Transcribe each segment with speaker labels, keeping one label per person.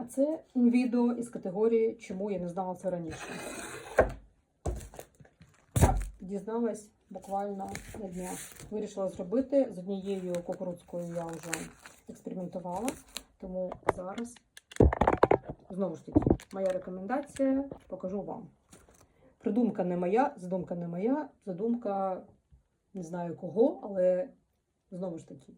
Speaker 1: А це відео із категорії Чому я не знала це раніше. Дізналась буквально на днях. Вирішила зробити з однією кукурудзкою я вже експериментувала, тому зараз знову ж таки моя рекомендація покажу вам. Придумка не моя, задумка не моя, задумка не знаю кого, але знову ж таки,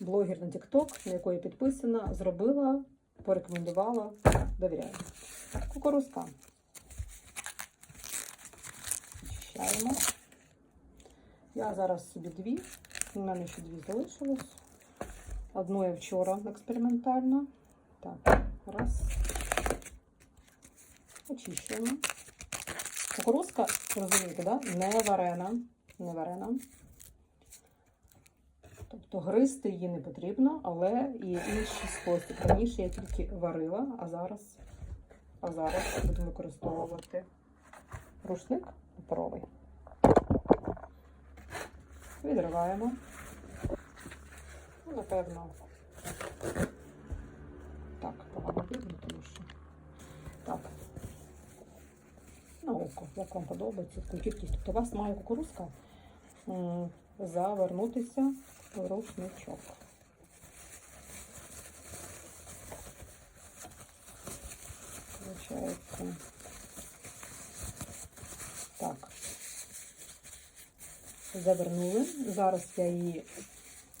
Speaker 1: блогер на TikTok, на якої підписана, зробила, порекомендувала, довіряю. Кукурузка. Очищаємо. Я зараз собі дві. У мене ще дві залишилось. Одну я вчора експериментально. Так, раз. Очищуємо. Кукурузка, розумієте, да? не варена. Не варена. Тобто гризти її не потрібно, але і інший спосіб. Раніше я тільки варила, а зараз, а зараз буду використовувати рушник паперовий. Відриваємо. Ну, напевно, так, погано видно, тому що. Так. На око, як вам подобається, кількість. Тобто у вас має кукурузка завернутися рушничок. Получається. Так. Завернули. Зараз я її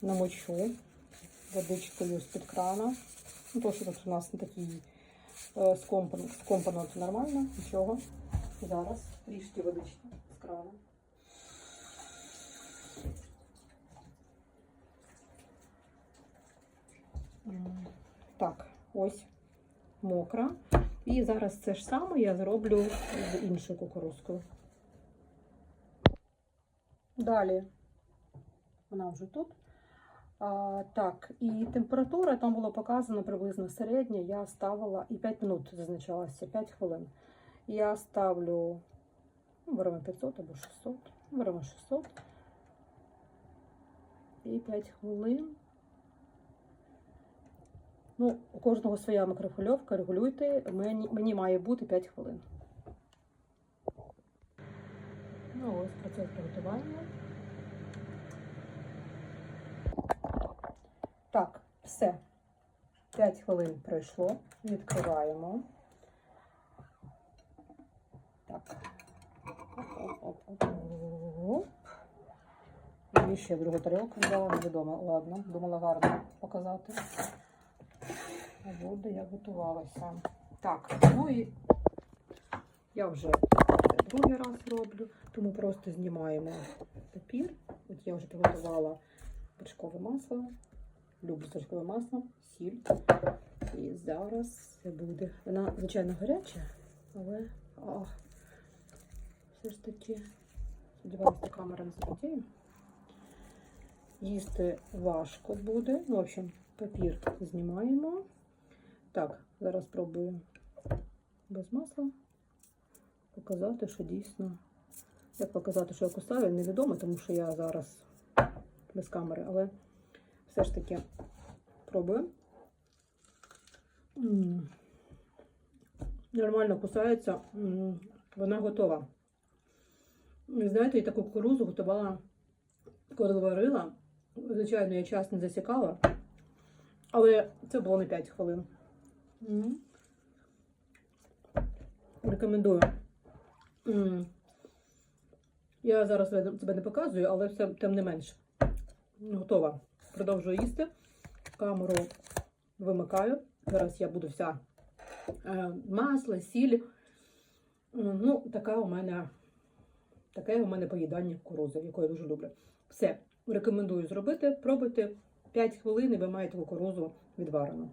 Speaker 1: намочу водичкою з-під крана. Ну, то, що тут у нас не такий е, скомпан, скомпано, це нормально, нічого. Зараз трішки водички з крана. Так, ось мокра. І зараз це ж саме я зроблю з іншою кукурузкою. Далі вона вже тут. А, так, і температура там було показано приблизно середня. Я ставила і 5 минут зазначалося, 5 хвилин. Я ставлю, ну, беремо 500 або 600, беремо 600. І 5 хвилин. Ну, у кожного своя микрохвильовка, регулюйте. Мені, мені має бути 5 хвилин. Ну, ось процес приготування. Так, все. 5 хвилин пройшло. Відкриваємо. Так. Оп-оп-оп-оп. І ще другу тарілку взяла, невідомо. Ладно, думала гарно показати. Буде, я готувалася. Так, ну і я вже другий раз роблю, тому просто знімаємо папір. От я вже приготувала вершкове масло. Люблю з вершковим маслом, сіль. І зараз це буде. Вона, звичайно, гаряча, але а, все ж таки, сподіваюся, камера не запотіє. Їсти важко буде. Ну, в общем, папір знімаємо. Так, зараз спробую без масла показати, що дійсно. Як показати, що я кусаю, невідомо, тому що я зараз без камери, але все ж таки пробую. Нормально кусається, вона готова. Знаєте, я таку кукурузу готувала, коли варила. Звичайно, я час не засікала, але це було не 5 хвилин. Рекомендую. Я зараз тебе не показую, але все тим не менш. Готова. Продовжую їсти. Камеру вимикаю. Зараз я буду вся е, масло, сіль. Ну, така у мене таке у мене поїдання кукурузи, яку я дуже люблю. Все, рекомендую зробити. Пробуйте 5 хвилин і ви маєте кукурузу відварену.